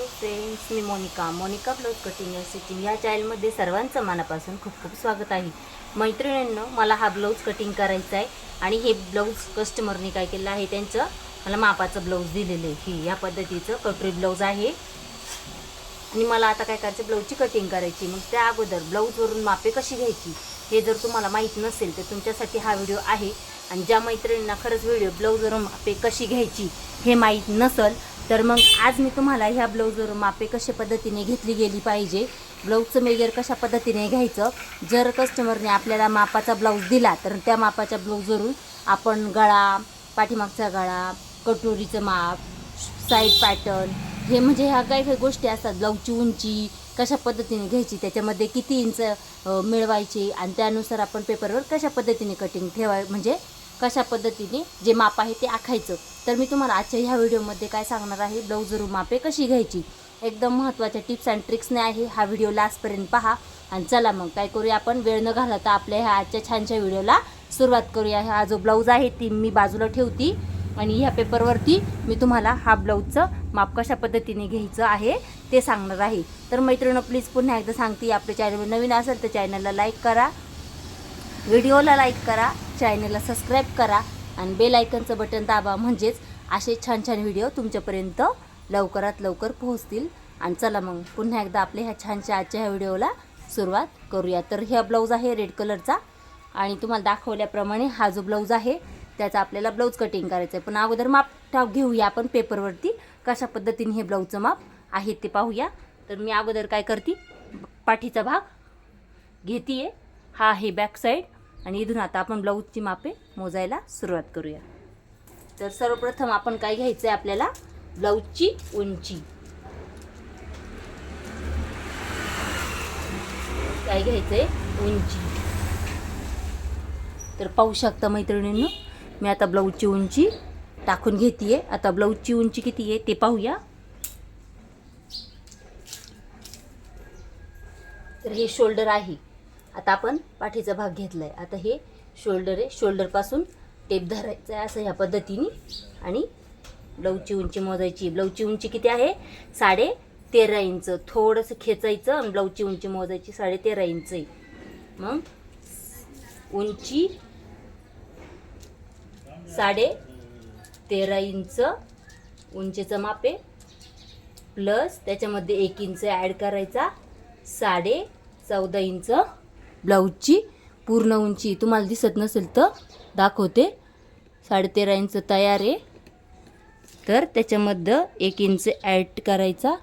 Hello friends me Monika. Monika blouse cutting and stitching या चॅनलमध्ये सर्वांचं मनापासून खूप खूप स्वागत आहे. मैत्रिणींनो मला हा ब्लाऊज कटिंग करायचा आहे आणि हे ब्लाऊज कस्टमरने काय केलं आहे त्यांचं मला मापाचं ब्लाऊज दिलेलं आहे. ही या पद्धतीचं कटोरी ब्लाऊज आहे. आणि मला आता काय करायचं ब्लाऊजची कटिंग करायची. मग त्या अगोदर ब्लाऊजवरून मापे कशी घ्यायची हे जर तुम्हाला माहीत नसेल तर तुमच्यासाठी हा व्हिडिओ आहे. आणि ज्या मैत्रिणींना खरंच व्हिडिओ ब्लाऊजवरून मापे कशी घ्यायची हे माहीत नसेल तर मग आज मी तुम्हाला ह्या ब्लाऊजवरून मापे कशा पद्धतीने घेतली गेली पाहिजे ब्लाऊजचं मेजर कशा पद्धतीने घ्यायचं जर कस्टमरने आपल्याला मापाचा ब्लाऊज दिला तर त्या मापाच्या ब्लाऊजवरून आपण गळा पाठीमागचा गळा कटोरीचं माप साईड पॅटर्न हे म्हणजे ह्या काही काही गोष्टी असतात ब्लाऊजची उंची कशा पद्धतीने घ्यायची त्याच्यामध्ये किती इंच मिळवायची आणि त्यानुसार आपण पेपरवर कशा पद्धतीने कटिंग ठेवाय म्हणजे कशा पद्धतीने जे माप आहे ते आखायचं. तर मी तुम्हाला आजच्या ह्या व्हिडिओमध्ये काय सांगणार आहे ब्लाऊज रूम मापे कशी घ्यायची. एकदम महत्त्वाच्या टिप्स अँड ट्रिक्सने आहे हा व्हिडिओ लास्टपर्यंत पहा. आणि चला मग काय करूया आपण वेळ न घालता आपल्या ह्या आजच्या छानशा व्हिडिओला सुरुवात करूया. हा जो ब्लाऊज आहे ती मी बाजूला ठेवती आणि ह्या पेपरवरती मी तुम्हाला हा ब्लाऊजचं माप कशा पद्धतीने घ्यायचं आहे ते सांगणार आहे. तर मैत्रिणी प्लीज पुन्हा एकदा सांगते आपल्या चॅनलवर नवीन असेल तर चॅनलला लाईक करा. व्हिडिओला लाईक करा चॅनलला सबस्क्राईब करा आणि बेल आयकनचं बटन दाबा. म्हणजेच असे छान छान व्हिडिओ तुमच्यापर्यंत लवकरात लवकर पोहोचतील. आणि चला मग पुन्हा एकदा आपल्या ह्या छानशा आजच्या ह्या व्हिडिओला सुरुवात करूया. तर ह्या ब्लाऊज आहे रेड कलरचा. आणि तुम्हाला दाखवल्याप्रमाणे हा जो ब्लाऊज आहे त्याचा आपल्याला ब्लाऊज कटिंग करायचं आहे पण अगोदर माप टाक घेऊया आपण पेपरवरती. कशा पद्धतीने हे ब्लाऊजचं माप आहे ते पाहूया. तर मी अगोदर काय करते पाठीचा भाग घेते हा आहे बॅक साईड. आणि इथून आता आपण ब्लाऊजची मापे मोजायला सुरुवात करूया. तर सर्वप्रथम आपण काय घ्यायचं आहे आपल्याला ब्लाऊजची उंची. काय घ्यायचं आहे उंची. तर पाहू शकता मैत्रिणींनो मी आता ब्लाऊजची उंची टाकून घेते आता ब्लाऊजची उंची किती आहे ते पाहूया. तर हे शोल्डर आहे. आता आपण पाठीचा भाग घेतला आहे आता हे शोल्डर आहे. शोल्डरपासून टेप धरायचं आहे असं ह्या पद्धतीने. आणि ब्लाऊजची उंची मोजायची. ब्लाऊजची उंची किती आहे? साडे तेरा इंच. थोडंसं खेचायचं आणि ब्लाऊजची उंची मोजायची साडे तेरा इंच आहे. मग उंची साडे तेरा इंच. उंचीचं मापे प्लस त्याच्यामध्ये एक इंच ॲड करायचा. साडे चौदा इंच. ब्लाऊजची पूर्ण उंची तुम्हाला दिसत नसेल तर दाखवते. साडेतेरा इंच तयार आहे. तर त्याच्यामध्ये एक इंच ॲड करायचा.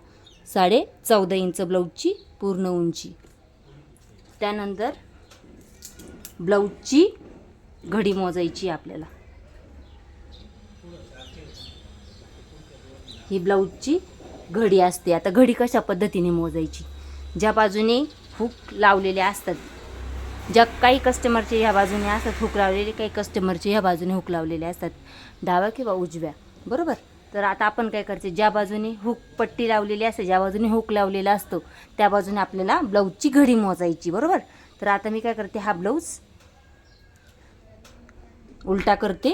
साडे चौदा इंच ब्लाऊजची पूर्ण उंची. त्यानंतर ब्लाऊजची घडी मोजायची आपल्याला. ही ब्लाऊजची घडी असते. आता घडी कशा पद्धतीने मोजायची? ज्या बाजूने हुक लावलेले असतात ज्या काही कस्टमरचे ह्या बाजूने असतात हुक लावलेले काही कस्टमरचे ह्या बाजूने हुक लावलेले असतात. डाव्या किंवा उजव्या. बरोबर? तर आता आपण काय करते ज्या बाजूने हुक पट्टी लावलेली असते ज्या बाजूने हुक लावलेला असतो त्या बाजूने आपल्याला ब्लाऊजची घडी मोजायची. बरोबर? तर आता मी काय करते? हा ब्लाऊज उलटा करते.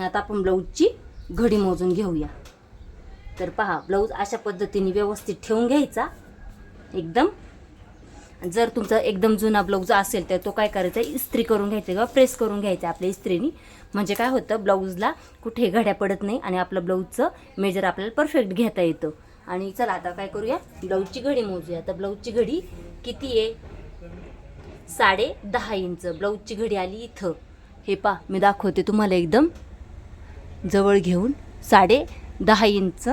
आता आपण ब्लाऊजची घडी मोजून घेऊया. तर पहा ब्लाऊज अशा पद्धतीने व्यवस्थित ठेवून घ्यायचा. एकदम जर तुमचा एकदम जुना ब्लाऊज असेल तर तो काय करायचा? इस्त्री करून घ्यायचा किंवा प्रेस करून घ्यायचा आपल्या इस्त्रीनी. म्हणजे काय होतं? ब्लाऊजला कुठे घड्या पडत नाही आणि आपलं ब्लाऊजचं मेजर आपल्याला परफेक्ट घेता येतं. आणि चला आता काय करूया? ब्लाऊजची घडी मोजूया. तर ब्लाऊजची घडी किती आहे? साडे दहा इंच. ब्लाऊजची घडी आली इथं. हे पा मी दाखवते तुम्हाला एकदम जवळ घेऊन. साडे दहा इंच.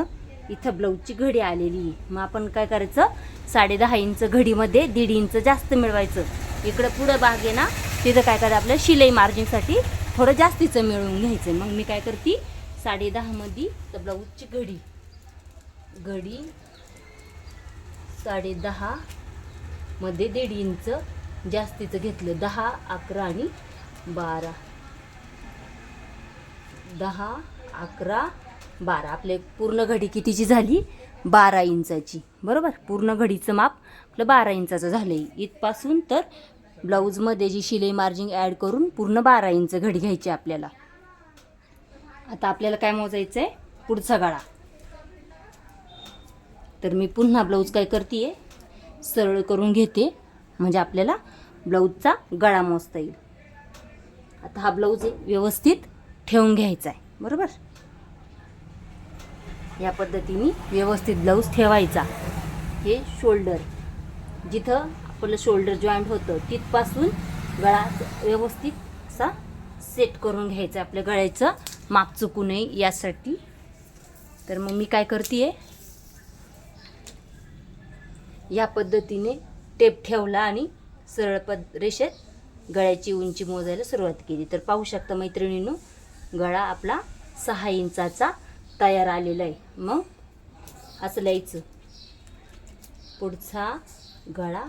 इथं ब्लाऊजची घडी आलेली मग आपण काय करायचं? साडे दहा इंच घडीमध्ये दीड इंच जास्त मिळवायचं. इकडं पुढं बाग आहे ना तिथं काय करायचं आपल्या शिलाई मार्जिनसाठी थोडं जास्तीचं मिळवून घ्यायचं. मग मी काय करते? साडे दहामध्ये तर ब्लाऊजची घडी. घडी साडे दहामध्ये दीड इंच जास्तीचं घेतलं. दहा अकरा आणि बारा. दहा अकरा बारा. आपले पूर्ण घडी कितीची झाली? बारा इंचाची. बरोबर? पूर्ण घडीचं माप आपलं बारा इंचाचं झालं आहे इथपासून तर ब्लाऊजमध्ये जी शिलाई मार्जिंग ॲड करून पूर्ण बारा इंच घडी घ्यायची आपल्याला. आता आपल्याला काय मोजायचं आहे पुढचा गळा. तर मी पुन्हा ब्लाऊज काय करते सरळ करून घेते. म्हणजे आपल्याला ब्लाऊजचा गळा मोजता येईल. आता हा ब्लाऊज व्यवस्थित ठेवून घ्यायचा आहे. बरोबर? या पद्धतीने व्यवस्थित ब्लाऊज ठेवायचा. हे शोल्डर जिथं आपलं शोल्डर जॉईंट होतं तिथपासून गळा व्यवस्थित असा सेट करून घ्यायचा. आपल्या गळ्याचं माप चुकू नये यासाठी. तर मग मी काय करते या पद्धतीने टेप ठेवला आणि सरळ पद रेषेत गळ्याची उंची मोजायला सुरुवात केली. तर पाहू शकता मैत्रिणींनो गळा आपला सहा इंचाचा तयार आलेलं आहे. मग असं लिहायचं पुढचा गळा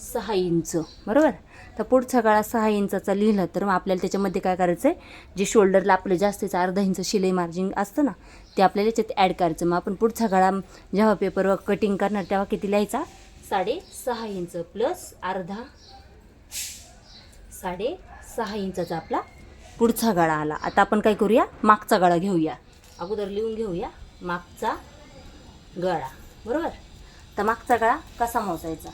सहा इंच. बरोबर? तर पुढचा गळा सहा इंचाचा लिहिला तर मग आपल्याला त्याच्यामध्ये काय करायचं आहे जे शोल्डरला आपलं जास्तीचं अर्धा इंच शिलाई मार्जिन असतं ना ते आपल्याला याच्यात ॲड करायचं. मग आपण पुढचा गळा जेव्हा पेपरवर कटिंग करणार तेव्हा किती लिहायचा? साडे सहा इंच प्लस अर्धा साडे सहा इंचाचा आपला पुढचा गळा आला. आता आपण काय करूया? मागचा गळा घेऊया. अगोदर लिहून घेऊया. मागचा गळा. बरोबर? तर मागचा गळा कसा मोजायचा?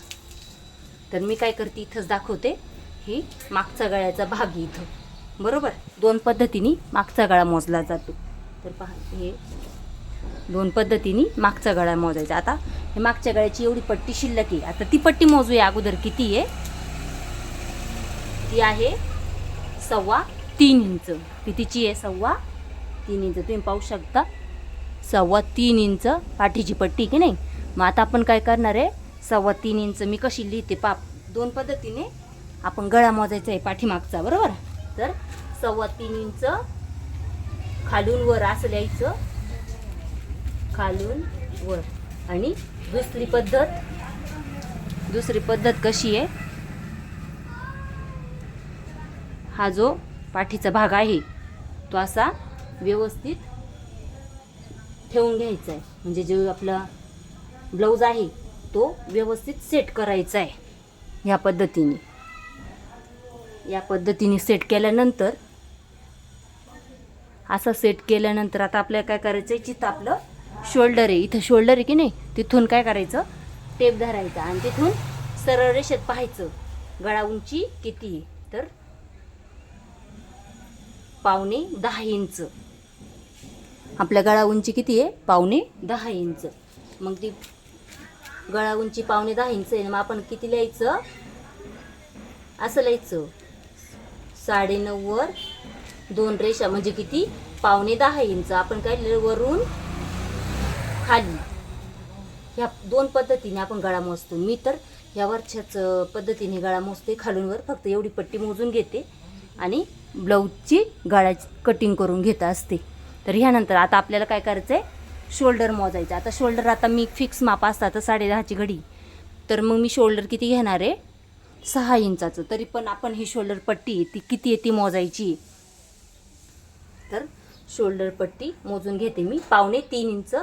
तर मी काय करते इथंच दाखवते. ही मागचा गळ्याचा भाग इथं. बरोबर? दोन पद्धतीने मागचा गळा मोजला जातो. तर पहा हे दोन पद्धतीने मागचा गळा मोजायचा. आता हे मागच्या गळ्याची एवढी पट्टी शिल्लक आहे. आता ती पट्टी मोजूया अगोदर किती आहे? ती आहे सव्वा तीन इंच. कितीची आहे? सव्वा तीन इंच. तुम्ही पाहू शकता. सव्वा तीन इंच पाठीची पट्टी की नाही? मग आता आपण काय करणार आहे? सव्वा तीन इंच मी कशी लिहिते? पाप दोन पद्धतीने आपण गळा मोजायचा आहे पाठीमागचा बरोबर? तर सव्वा तीन इंच खालून वर असं लिहायचं. खालून वर. आणि दुसरी पद्धत दुसरी पद्धत कशी आहे? हा जो पाठीचा भाग आहे तो असा व्यवस्थित ठेवून घ्यायचा आहे म्हणजे जो आपला ब्लाऊज आहे तो व्यवस्थित सेट करायचा आहे ह्या पद्धतीने. या पद्धतीने सेट केल्यानंतर असं सेट केल्यानंतर आता आपल्याला काय करायचं आहे जिथं आपलं शोल्डर आहे इथं शोल्डर आहे की नाही तिथून काय करायचं टेप धरायचा आणि तिथून सरळ रेषेत पाहायचं गळा उंची किती तर पावणे दहा इंच. आपल्या गळा उंची किती आहे? पावणे दहा इंच. मग ती गळा उंची पावणे दहा इंच आहे. मग आपण किती लिहायचं? असं लिहायचं. साडेनऊवर दोन रेषा म्हणजे किती? पावणे दहा इंच. आपण काय लिहिलं? वरून खाली. ह्या दोन पद्धतीने आपण गळा मोजतो. मी तर ह्या वरच्याच पद्धतीने गळा मोजते. खालूनवर फक्त एवढी पट्टी मोजून घेते आणि ब्लाऊजची गळाची कटिंग करून घेत असते. तर ह्यानंतर आता आपल्याला काय करायचं आहे शोल्डर मोजायचं. आता शोल्डर आता मी फिक्स माप असतात साडे दहाची घडी. तर मग मी शोल्डर किती घेणार आहे? सहा इंचाचं. तरी पण आपण ही शोल्डर पट्टी आहे, ती किती आहे ती मोजायची. तर शोल्डर पट्टी मोजून घेते मी. पावणे तीन इंच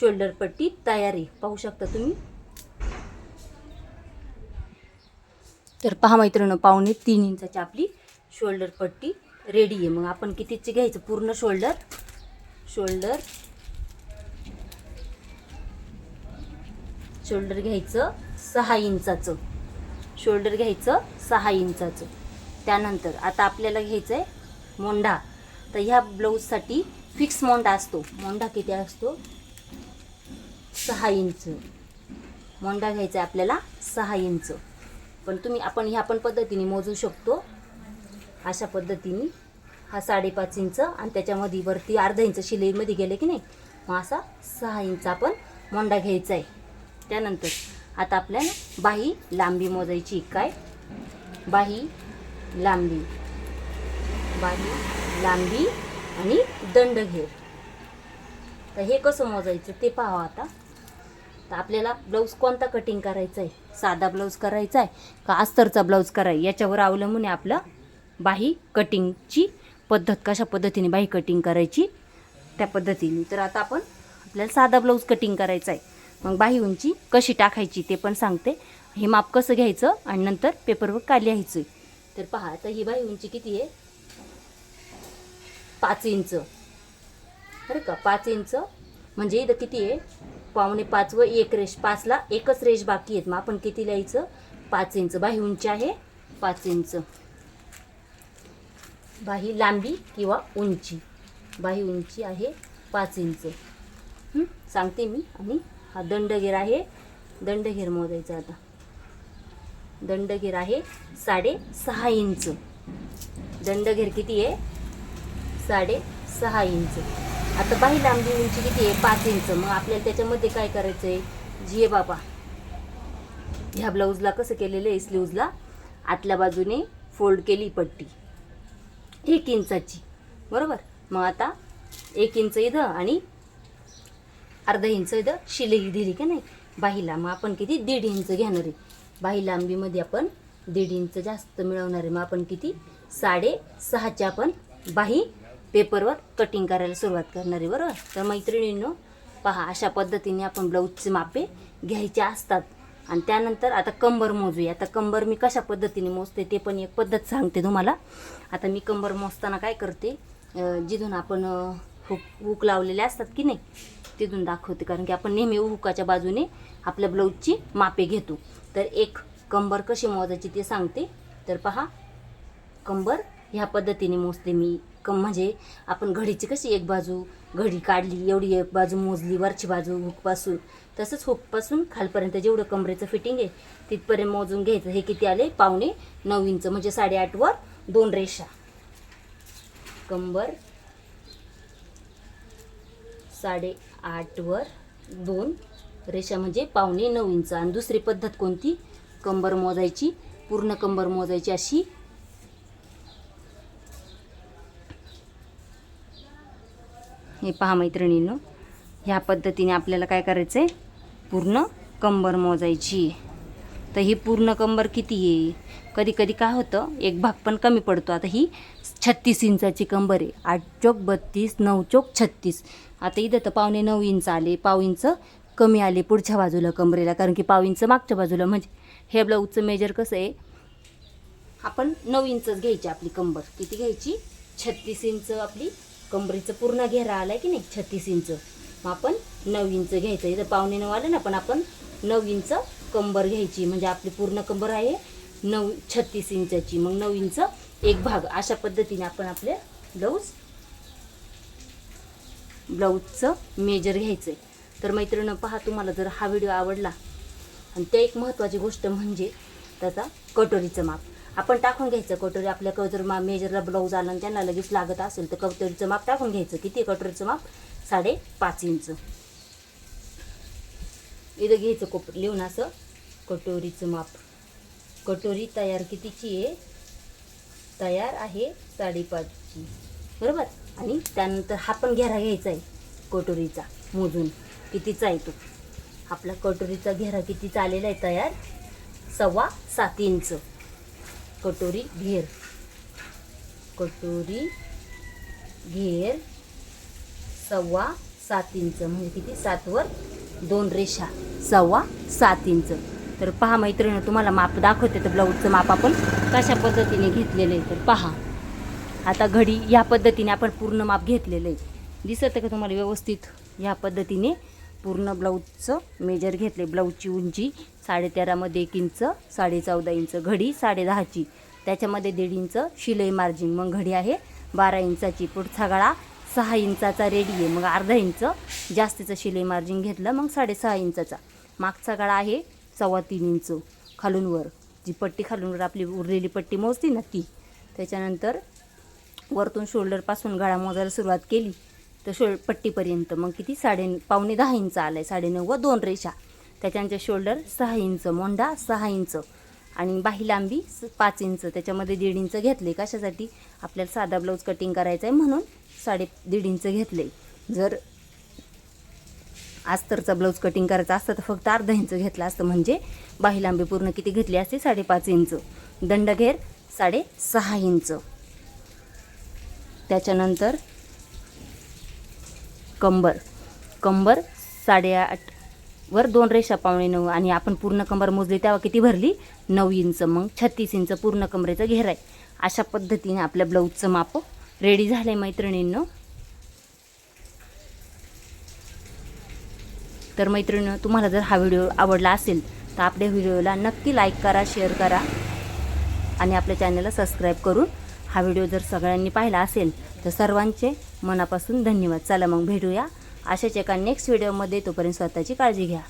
शोल्डर पट्टी तयार आहे. पाहू शकता तुम्ही? तर पहा मैत्रिणं पावणे तीन इंचाची आपली शोल्डर पट्टी रेडी आहे. मग आपण कितीची घ्यायचं? पूर्ण शोल्डर? शोल्डर. शोल्डर घ्यायचं सहा इंचाचं. शोल्डर घ्यायचं सहा इंचाचं. त्यानंतर आता आपल्याला घ्यायचं आहे मोंढा. तर ह्या ब्लाऊजसाठी फिक्स मोंढा असतो. मोंढा किती असतो? सहा इंच. मोंढा घ्यायचा आहे आपल्याला सहा इंच. पण तुम्ही आपण ह्या पण पद्धतीने मोजू शकतो. अशा पद्धतीने हा साडेपाच इंच आणि त्याच्यामध्ये वरती अर्धा इंच शिलाईमध्ये गेले की नाही मग असा सहा इंच आपण मोंडा घ्यायचा आहे. त्यानंतर आता आपल्याला बाही लांबी मोजायची काय? बाही लांबी. बाही लांबी आणि दंड घेर. तर हे कसं मोजायचं ते पाहावं आता. तर आपल्याला ब्लाऊज कोणता कटिंग करायचा आहे? साधा ब्लाऊज करायचा आहे का अस्तरचा ब्लाऊज कराय याच्यावर अवलंबून आहे आपलं बाही कटिंगची पद्धत कशा पद्धतीने बाही कटिंग करायची? त्या पद्धतीने. तर आता आपण आपल्याला साधा ब्लाऊज कटिंग करायचा आहे. मग बाही उंची कशी टाकायची ते पण सांगते. हे माप कसं घ्यायचं आणि नंतर पेपरवर का लिहायचं? तर पहा आता ही बाही उंची किती आहे? पाच इंच. बरं का? पाच इंच. म्हणजे इथं किती आहे? पावणे पाच व एक रेश पाचला एकच रेश बाकी आहेत. मग आपण किती लिहायचं? पाच इंच. बाही उंची आहे पाच इंच. बाही लांबी किंवा उंची. बाही उंची आहे पाच इंच. सांगते मी आणि हा दंडघेर आहे. दंडघेर मोजायचा आता. दंडघेर आहे साडे सहा इंच. दंडघेर किती आहे? साडे सहा इंच. आता बाही लांबी उंची किती आहे? पाच इंच. मग आपल्याला त्याच्यामध्ये काय करायचं आहे जिये बाबा. ह्या ब्लाऊजला कसं केलेलं आहे? स्लीवजला. आतल्या बाजूने फोल्ड केली पट्टी. एक इंचाची. बरोबर? मग आता एक इंच इथं आणि अर्धा इंच इथं शिलाई दिली की नाही? बाहीला. मग आपण किती? दीड इंच घेणार आहे. बाही लांबीमध्ये आपण दीड इंच जास्त मिळवणार आहे. मग आपण किती? साडेसहाच्या आपण बाही पेपरवर कटिंग करायला सुरुवात करणार आहे. बरोबर? तर मैत्रिणींनो पहा अशा पद्धतीने आपण ब्लाऊजचे मापे घ्यायचे असतात. आणि त्यानंतर आता कंबर मोजूया. आता कंबर मी कशा पद्धतीने मोजते ते पण एक पद्धत सांगते तुम्हाला. आता मी कंबर मोजताना काय करते जिथून आपण हुक हुक लावलेले असतात की नाही तिथून दाखवते. कारण की आपण नेहमी हुकाच्या बाजूने आपल्या ब्लाऊजची मापे घेतो. तर एक कंबर कशी मोजायची ते सांगते. तर पहा कंबर ह्या पद्धतीने मोजते मी. कम म्हणजे आपण घडीची कशी एक बाजू घडी काढली एवढी एक बाजू मोजली वरची बाजू हुकपासून. तसंच हुकपासून खालपर्यंत जेवढं कमरेचं फिटिंग आहे तिथपर्यंत मोजून घ्यायचं. हे किती आले? पावणे नऊ इंच म्हणजे साडेआठवर दोन रेषा. कंबर साडेआठवर दोन रेषा म्हणजे पावणे नऊ इंच. आणि दुसरी पद्धत कोणती? कंबर मोजायची. पूर्ण कंबर मोजायची अशी हे पहा मैत्रिणींनो ह्या पद्धतीने आपल्याला काय करायचं आहे पूर्ण कंबर मोजायची. तर ही पूर्ण कंबर किती आहे? कधी कधी काय होतं एक भाग पण कमी पडतो. आता ही छत्तीस इंचाची कंबर आहे. आठ चोक बत्तीस नऊ चोक छत्तीस. आता इथं तर पावणे नऊ इंच आले. पाव इंच कमी आले पुढच्या बाजूला कंबरेला कारण की पाव इंच मागच्या बाजूला. म्हणजे हे ब्लाऊजचं मेजर कसं आहे? आपण नऊ इंचच घ्यायची आपली कंबर. किती घ्यायची? छत्तीस इंच आपली कंबरीचं पूर्ण घेरा आला की नाही छत्तीस इंच? मग आपण नऊ इंच घ्यायचं. इथं पावणे नऊ आलं ना पण आपण नऊ इंच कंबर घ्यायची. म्हणजे आपली पूर्ण कंबर आहे नऊ छत्तीस इंचाची. मग नऊ इंच एक भाग. अशा पद्धतीने आपण आपले ब्लाऊज ब्लाऊजचं मेजर घ्यायचं आहे तर मैत्रिणं पहा तुम्हाला जर हा व्हिडिओ आवडला. आणि त्या एक महत्त्वाची गोष्ट म्हणजे त्याचा कटोरीचं माप. आपण टाकून घ्यायचं कटोरी. आपल्या जर मा मेजरला ब्लाऊज आला आणि त्यांना लगेच लागत असेल तर कटोरीचं माप टाकून घ्यायचं. किती आहे कटोरीचं माप? साडे पाच इंच. इथं घ्यायचं कोप लिहून असं. कटोरीचं माप. कटोरी तयार कितीची आहे? तयार आहे साडेपाचची. बरोबर? आणि त्यानंतर हा पण घेरा घ्यायचा आहे कटोरीचा मोजून. कितीचा आहे तो? आपला कटोरीचा घेरा कितीचा आलेला आहे? तयार सव्वा सात इंच. कटोरी घेर. कटोरी घेर सव्वा सात इंच. म्हणजे किती? सातवर दोन रेषा. सव्वा सात इंच. तर पहा मैत्रिणी तुम्हाला माप दाखवते तर ब्लाऊजचं माप आपण कशा पद्धतीने घेतलेलं आहे. तर पहा. आता घडी या पद्धतीने आपण पूर्ण माप घेतलेलं आहे. दिसत आहे का तुम्हाला व्यवस्थित? या पद्धतीने पूर्ण ब्लाऊजचं मेजर घेतले ब्लाऊजची उंची साडेतेरामध्ये एक इंच साडे चौदा इंच घडी साडे दहाची त्याच्यामध्ये दीड इंच शिलाई मार्जिन. मग घडी आहे बारा इंचाची पुढचा गळा सहा इंचाचा रेडी आहे. मग अर्धा इंच जास्तीचं शिलाई मार्जिन घेतलं मग साडेसहा इंचाचा. मागचा गळा आहे सव्वा तीन इंच खालूनवर जी पट्टी खालूनवर आपली उरलेली पट्टी मोजती ना ती. त्याच्यानंतर वरतून शोल्डरपासून गळा मोजायला सुरुवात केली. तर शो पट्टीपर्यंत. मग किती? साडे पावणे दहा इंच आला आहे साडेनऊ व दोन रेषा. त्याच्यानंतर शोल्डर सहा इंच मोंढा सहा इंच. आणि बाही लांबी स- पाच इंच. त्याच्यामध्ये दीड इंच घेतले. कशासाठी? आपल्याला साधा ब्लाऊज कटिंग करायचा आहे म्हणून साडे दीड इंच घेतले. जर अस्तरचा ब्लाऊज कटिंग करायचा असतं तर फक्त अर्धा इंच घेतला असतं. म्हणजे बाही लांबी पूर्ण किती घेतली असते? साडेपाच इंच. दंडघेर साडे सहा इंच. त्याच्यानंतर कंबर. कंबर साडेआठ वर दोन रेषा पावणे नऊ आणि आपण पूर्ण कंबर मोजली तेव्हा किती भरली? नऊ इंच. मग छत्तीस इंच पूर्ण कमरेचं घेर आहे. अशा पद्धतीने आपल्या ब्लाऊजचं माप रेडी झालं आहे मैत्रिणींनो. तर मैत्रिणी तुम्हाला जर हा व्हिडिओ आवडला असेल तर आपल्या व्हिडिओला नक्की लाईक करा शेअर करा आणि आपल्या चॅनलला सबस्क्राईब करून हा व्हिडिओ जर सगळ्यांनी पाहिला असेल तर सर्वांचे मनापासून धन्यवाद. चला मग भेटूया. अशाच एका नेक्स्ट व्हिडिओमध्ये तोपर्यंत स्वतःची काळजी घ्या.